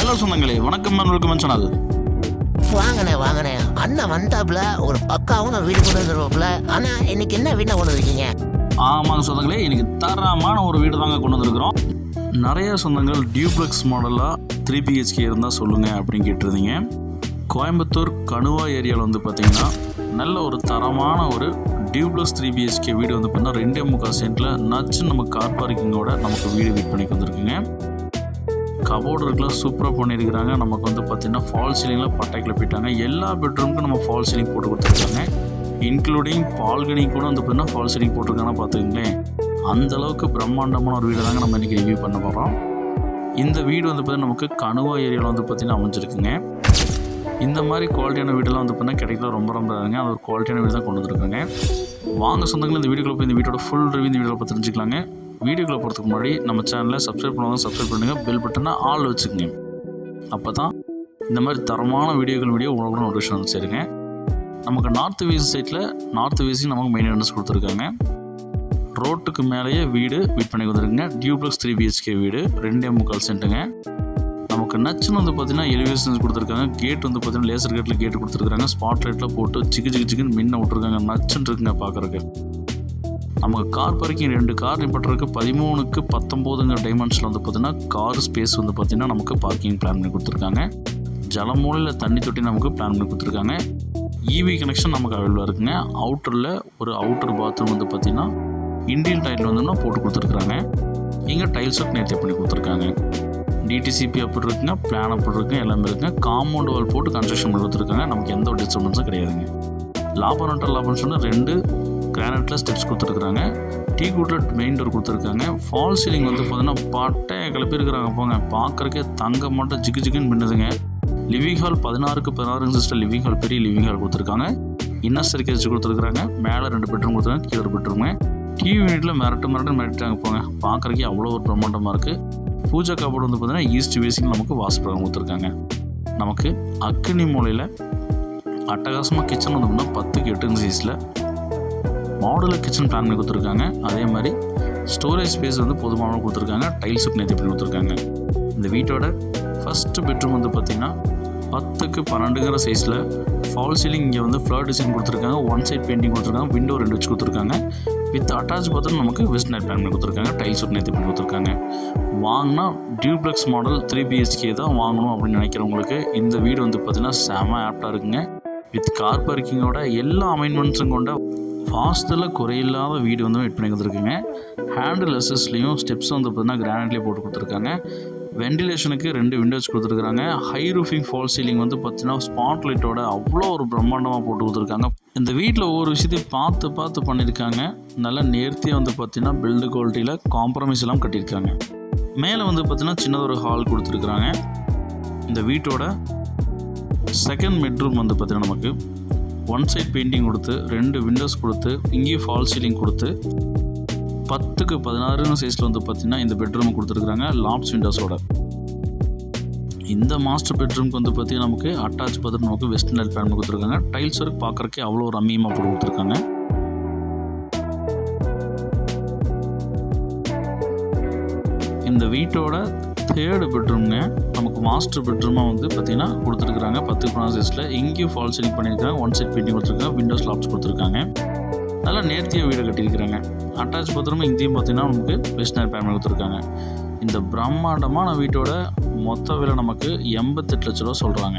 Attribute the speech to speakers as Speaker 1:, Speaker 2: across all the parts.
Speaker 1: Hello சொந்தங்களே வணக்கம் welcome channel
Speaker 2: வாங்கண்ணே வாங்கண்ணே. அண்ணன் வந்தாப்புல ஒரு பக்காவும் வீடு கொண்டு வந்துருவாப்புல ஆனா இன்னைக்கு என்ன வீட்டை கொண்டு வந்திருக்கீங்க?
Speaker 1: ஆமாங்க சொந்தங்களே இன்னைக்கு தரமான ஒரு வீடு தாங்க கொண்டு வந்திருக்கிறோம். நிறைய சொந்தங்கள் டியூப்ளெக்ஸ் மாடலாக த்ரீ பிஹெச்கே இருந்தால் சொல்லுங்கள் அப்படின்னு கேட்டிருந்தீங்க. கோயம்புத்தூர் கணுவா ஏரியாவில் வந்து பார்த்தீங்கன்னா நல்ல ஒரு தரமான ஒரு டியூப்ளெக்ஸ் த்ரீ பிஹெச்கே வீடு வந்து பார்த்தீங்கன்னா ரெண்டே முக்கால் சென்ட்டில் நச்சு நம்ம கார் பார்க்கிங்கோட நமக்கு வீடு வீட் பண்ணி வந்திருக்குங்க கபோர்டு இருக்கலாம் சூப்பராக பண்ணியிருக்கிறாங்க. நமக்கு வந்து பார்த்திங்கன்னா ஃபால் சீலிங்கில் பட்டை கிளப்பிட்டாங்க. எல்லா பெட்ரூமுக்கும் நம்ம ஃபால் சீலிங் போட்டு கொடுத்துருக்காங்க. இன்க்ளூடிங் பால்கனி கூட வந்து பார்த்திங்கன்னா ஃபால் சீலிங் போட்டிருக்காங்கன்னா பார்த்துக்கங்களேன் அந்த அளவுக்கு பிரம்மாண்டமான ஒரு வீடு தாங்க நம்ம இன்றைக்கி ரிவ்யூ பண்ண போகிறோம் இந்த வீடு வந்து பார்த்திங்கன்னா நமக்கு கணுவா ஏரியாவில் வந்து பார்த்திங்கன்னா அமைஞ்சிருக்குங்க. இந்த மாதிரி குவாலிட்டியான வீடெல்லாம் வந்து பார்த்திங்கன்னா கிடைக்கல. ரொம்ப ரொம்ப இருங்க அது ஒரு குவாலிட்டியான வீடு தான் கொண்டு வந்துருக்காங்க. வாங்க சொந்தங்களும் இந்த வீடியோக்குள்ள போய் இந்த வீட்டோட ஃபுல் ரிவ்யூ இந்த வீடியோவில் பார்த்து தெரிஞ்சுக்கலாங்க. வீடியோக்குள்ள போகிறதுக்கு முன்னாடி நம்ம சேனலை சப்ஸ்கிரைப் பண்ணுவாங்க சப்ஸ்கிரைப் பண்ணுங்கள் பெல் பட்டனை ஆள் வச்சுக்கோங்க. அப்போ தான் இந்த மாதிரி தரமான வீடியோக்கள் வீடியோ உங்களுக்கு நோட்டிஃபிகேஷன் வந்து சேருங்க. நமக்கு நார்த் வேஸ்ட் சைட்டில் நார்த் வேஸ்டிங் நமக்கு மெயின் கொடுத்துருக்காங்க. ரோட்டுக்கு மேலேயே வீடு வீட் பண்ணி கொடுத்துருக்குங்க. டியூப்ளக்ஸ் த்ரீ பிஹெச்கே வீடு ரெண்டே முக்கால் சென்ட்டுங்க நமக்கு நச்சுன்னு வந்து பார்த்தீங்கன்னா எலிவேஷன்ஸ் கொடுத்துருக்காங்க. கேட் வந்து பார்த்தீங்கன்னா லேசர் கேட்டில் கேட் கொடுத்துருக்காங்க. ஸ்பாட் லைட்டில் போட்டு சிக்கு சிக்கு சிக்குன்னு மின்ன விட்ருக்காங்க நச்சுன்னு இருக்குங்க பார்க்குறக்கு நமக்கு கார் பார்க்கிங் ரெண்டு கார் நிப்பட்டுறதுக்கு பதிமூணுக்கு பத்தொம்போதுங்கிற டைமென்ஷனில் வந்து பார்த்தீங்கன்னா கார் ஸ்பேஸ் வந்து பார்த்தீங்கன்னா நமக்கு பார்க்கிங் பிளான் பண்ணி கொடுத்துருக்காங்க. ஜலமூலையில் தண்ணி தொட்டி நமக்கு பிளான் பண்ணி கொடுத்துருக்காங்க. இவி கனெக்ஷன் நமக்கு அவைலபிளாக இருக்குங்க. அவுட்டரில் ஒரு அவுட்டர் பாத்ரூம் வந்து பார்த்தீங்கன்னா இண்டியன் டைல் வந்தோம்னா போட்டு கொடுத்துருக்குறாங்க இங்கே டைல்ஸ் ஒர்க் நேர்த்தி பண்ணி கொடுத்துருக்காங்க. டிடிசிபி அப்படி இருக்குங்க பிளான் அப்படி இருக்குங்க எல்லாமே இருக்குங்க. காம்பவுண்ட் வால் போட்டு கன்ஸ்ட்ரக்ஷன் பண்ணி கொடுத்துருக்காங்க. நமக்கு எந்த ஒரு டிஸ்டர்பன்ஸும் கிடையாதுங்க. லாபம் நட்டல் லாபம்னு சொன்னால் ரெண்டு கிரானைட்டில் ஸ்டெப்ஸ் கொடுத்துருக்குறாங்க. டீ கூட்டில் மெயின் டோர் கொடுத்துருக்காங்க. ஃபால் சீலிங் வந்து பார்த்தீங்கன்னா பட்டையை கிளப்பியிருக்கிறாங்க. போங்க பார்க்குறக்கே தங்க மட்டும் ஜிகு ஜிகுன்னு பின்னுதுங்க லிவிங் ஹால் பதினாறுக்கு பதினாறு சிஸ்டர் லிவிங் ஹால் பெரிய லிவிங் ஹால் கொடுத்துருக்காங்க. இன்னர் ஸ்டெர்கேஸ் கொடுத்துருக்குறாங்க. கொடுத்துருக்காங்க மேலே ரெண்டு பெட்ரூம் கொடுத்துருக்காங்க. கீழே ஒரு பெட்ரூமு டிவி யூனிட்டில் மிரட்டு மிரட்டு மிரட்டாங்க போங்க பார்க்குறக்கே அவ்வளோ ஒரு பிரம்மாண்டமாக இருக்குது பூஜா காப்பாடு வந்து பார்த்தீங்கன்னா ஈஸ்ட் வேசிங் நமக்கு வாசப்பிரகம் கொடுத்துருக்காங்க. நமக்கு அக்கினி மூலையில் அட்டகாசமாக கிச்சன் வந்து பார்த்தீங்கன்னா பத்துக்கு எட்டு சைஸில் மாடுலர் கிச்சன் பிளான் பண்ணி கொடுத்துருக்காங்க. அதே மாதிரி ஸ்டோரேஜ் ஸ்பேஸ் வந்து போதுமான கொடுத்துருக்காங்க. டைல்ஸ் நேற்று பண்ணி கொடுத்துருக்காங்க. இந்த வீட்டோட ஃபஸ்ட்டு பெட்ரூம் வந்து பார்த்திங்கன்னா பத்துக்கு பன்னெண்டுங்கிற சைஸில் ஃபால் சீலிங் இங்கே வந்து ஃப்ளவர் டிசைன் கொடுத்துருக்காங்க. ஒன் சைட் பெயிண்டிங் கொடுத்துருக்காங்க. விண்டோ ரெண்டு வச்சு கொடுத்துருக்காங்க. வித் அட்டாச் பார்த்தா நமக்கு வெஸ்ட் நைட் பிளான் பண்ணி கொடுத்துருக்காங்க. டைல்ஸ் ஒர்க் நேற்று பண்ணி கொடுத்துருக்காங்க. வாங்கினா டியூப்ளெக்ஸ் மாடல் த்ரீ பிஹெச்கே தான் வாங்கணும் அப்படின்னு நினைக்கிறவங்களுக்கு இந்த வீடு வந்து பார்த்திங்கன்னா செம ஆப்டாக இருக்குங்க. வித் கார் பார்க்கிங்கோட எல்லா அமைன்மெண்ட்ஸும் கொண்ட ஃபாஸ்ட்டில் குறையில்லாத வீடு வந்து வெயிட் பண்ணி கொடுத்துருக்குங்க ஹேண்டில் அசஸ்லேயும் ஸ்டெப்ஸ் வந்து பார்த்தீங்கன்னா கிரானைட்லேயே போட்டு கொடுத்துருக்காங்க. வெண்டிலேஷனுக்கு ரெண்டு விண்டோஸ் கொடுத்துருக்காங்க. ஹை ரூஃபிங் ஃபால் சீலிங் வந்து பார்த்தீங்கன்னா ஸ்பாட் லைட்டோட அவ்வளோ ஒரு பிரம்மாண்டமாக போட்டு கொடுத்துருக்காங்க. இந்த வீட்டில் ஒவ்வொரு விஷயத்தையும் பார்த்து பார்த்து பண்ணியிருக்காங்க. நல்லா நேர்த்தியாக வந்து பார்த்திங்கன்னா பில்டு குவாலிட்டியில் காம்ப்ரமைஸ் எல்லாம் கட்டியிருக்காங்க. மேலே வந்து பார்த்தீங்கன்னா சின்னதொரு ஒரு ஹால் கொடுத்துருக்குறாங்க. இந்த வீட்டோட செகண்ட் பெட்ரூம் வந்து பார்த்தீங்கன்னா நமக்கு ஒன் சைட் பெயிண்டிங் கொடுத்து ரெண்டு விண்டோஸ் கொடுத்து இங்கேயும் ஃபால் சீலிங் கொடுத்து பத்துக்கு பதினாறு சைஸில் வந்து பார்த்தீங்கன்னா இந்த பெட்ரூம் கொடுத்துருக்குறாங்க லாப்ஸ் விண்டோஸோட இந்த மாஸ்டர் பெட்ரூம்க்கு வந்து பார்த்தீங்கன்னா நமக்கு அட்டாச் பார்த்துட்டு நமக்கு வெஸ்டர்ன் லைட் பிளான் கொடுத்துருக்காங்க. டைல்ஸ் ஒர்க் பார்க்குறக்கே அவ்வளோ ஒரு அம்மியமாக போட்டு கொடுத்துருக்காங்க. இந்த வீட்டோட தேர்டு பெட்ரூம்ங்க நமக்கு மாஸ்டர் பெட்ரூமாக வந்து பார்த்தீங்கன்னா கொடுத்துருக்குறாங்க. பத்து ப்ராசஸில் இங்கேயும் ஃபால் சீலிங் பண்ணியிருக்காங்க. ஒன் சைட் பெயிண்டிங் கொடுத்துருக்காங்க. விண்டோஸ் லாப்ஸ் கொடுத்துருக்காங்க. நல்லா நேர்த்தியாக வீடு கட்டியிருக்கிறாங்க. அட்டாச் பாத்ரூம் இங்கேயும் பார்த்தீங்கன்னா நமக்கு வெஸ்டர்ன் பேனல் கொடுத்துருக்காங்க. இந்த பிரம்மாண்டமான வீட்டோட மொத்த விலை நமக்கு எண்பத்தெட்டு லட்ச ரூபா சொல்கிறாங்க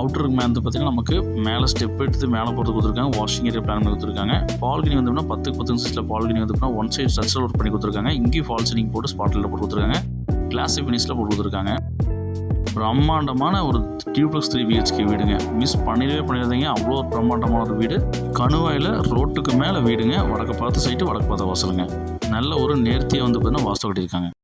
Speaker 1: அவுட்டருக்கு மேலே வந்து பார்த்தீங்கன்னா நமக்கு மேலே ஸ்டெப் எடுத்து மேலே போகிறது கொடுத்துருக்காங்க. வாஷிங் ஏரியா பிளான் பண்ணி கொடுத்துருக்காங்க. பால்கனி வந்து பத்துக்கு பத்து சைஸில் பால்கனி வந்து ஒன் சைட் ஸ்ட்ரக்சர் ஒர்க் பண்ணி கொடுத்துருக்காங்க. இங்கேயும் ஃபால் சீலிங் போட்டு ஸ்பாட்டில் போட்டு கொடுத்துருக்காங்க. கிளாஸி ஃபினிஷில் போட்டு கொடுத்துருக்காங்க. பிரம்மாண்டமான ஒரு டியூப்ளக்ஸ் த்ரீ பிஹெச்கே வீடுங்க. மிஸ் பண்ணிடவே பண்ணியிருந்தீங்க அவ்வளோ ஒரு பிரம்மாண்டமான ஒரு வீடு. கணுவாயில் ரோட்டுக்கு மேலே வீடுங்க. வடக்கு பார்த்த சைட்டு வடக்கு பார்த்த வாசலுங்க. நல்ல ஒரு நேர்த்தியாக வந்து பார்த்தீங்கன்னா வாசல் கட்டியிருக்காங்க.